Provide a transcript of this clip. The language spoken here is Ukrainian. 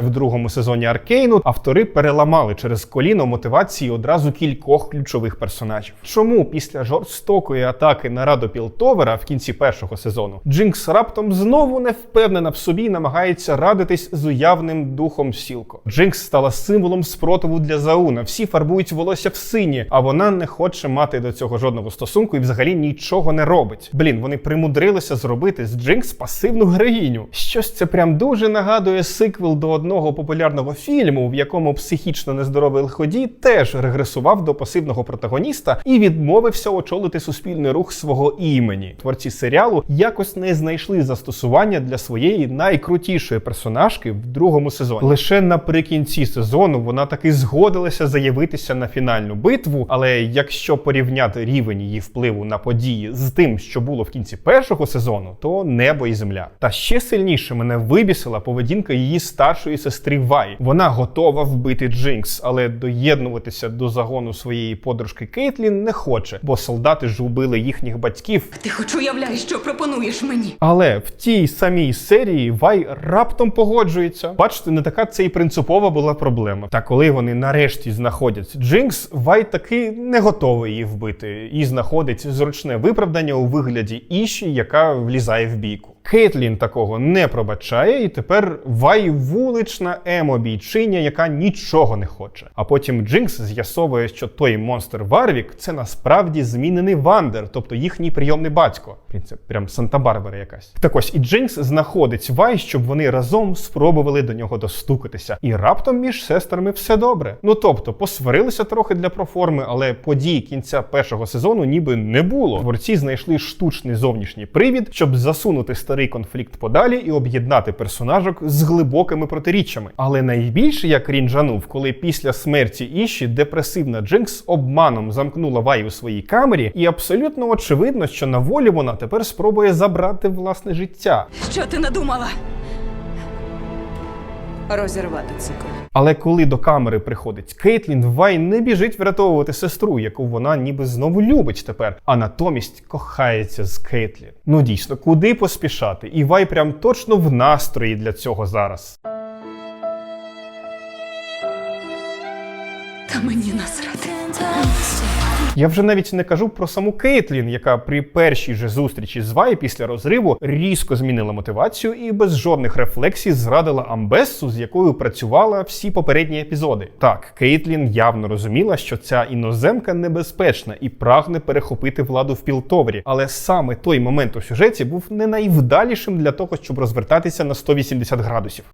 В другому сезоні Аркейну автори переламали через коліно мотивації одразу кількох ключових персонажів. Чому після жорстокої атаки на раду Пілтовера в кінці першого сезону Джинкс раптом знову не впевнена в собі і намагається радитись з уявним духом Сілко. Джинкс стала символом спротиву для Зауна. Всі фарбують волосся в сині, а вона не хоче мати до цього жодного стосунку і взагалі нічого не робить. Блін, вони примудрилися зробити з Джинкс пасивну героїню. Щось це прям дуже нагадує сиквел до одного популярного фільму, в якому психічно нездоровий лиходій теж регресував до пасивного протагоніста і відмовився очолити суспільний рух свого імені. Творці серіалу якось не знайшли застосування для своєї найкрутішої персонажки в другому сезоні. Лише наприкінці сезону вона таки згодилася заявитися на фінальну битву. Але якщо порівняти рівень її впливу на події з тим, що було в кінці першого сезону, то небо і земля. Та ще сильніше мене вибісила поведінка її старшої сестри Вай. Вона готова вбити Джинкс, але доєднуватися до загону своєї подружки Кейтлін не хоче, бо солдати ж убили їхніх батьків. Ти хоч уявляєш, що пропонуєш мені? Але в тій самій серії Вай раптом погоджується. Бачите, не така це і принципова була проблема. Та коли вони нарешті знаходять Джинкс, Вай таки не готовий її вбити і знаходить зручне виправдання у вигляді Іші, яка влізає в бійку. Кейтлін такого не пробачає, і тепер Вай вулична емо-бійчиня, яка нічого не хоче. А потім Джинкс з'ясовує, що той монстр Варвік це насправді змінений Вандер, тобто їхній прийомний батько. Це прям Санта-Барбара якась. Так ось і Джинкс знаходить Вай, щоб вони разом спробували до нього достукатися. І раптом між сестрами все добре. Ну тобто, посварилися трохи для проформи, але подій кінця першого сезону ніби не було. Творці знайшли штучний зовнішній привід, щоб засунути старий конфлікт подалі і об'єднати персонажок з глибокими протиріччями. Але найбільше я крінжанув, коли після смерті Іші депресивна Джинкс обманом замкнула Вай у своїй камері, і абсолютно очевидно, що на волі вона тепер спробує забрати власне життя. Що ти надумала? Розірвати цикл. Але коли до камери приходить Кейтлін, Вай не біжить врятовувати сестру, яку вона ніби знову любить тепер, а натомість кохається з Кейтлін. Ну дійсно, куди поспішати? І Вай прям точно в настрої для цього зараз. Та мені насрати. Я вже навіть не кажу про саму Кейтлін, яка при першій же зустрічі з Вай після розриву різко змінила мотивацію і без жодних рефлексій зрадила Амбессу, з якою працювала всі попередні епізоди. Так, Кейтлін явно розуміла, що ця іноземка небезпечна і прагне перехопити владу в Пілтовері. Але саме той момент у сюжеті був не найвдалішим для того, щоб розвертатися на 180 градусів.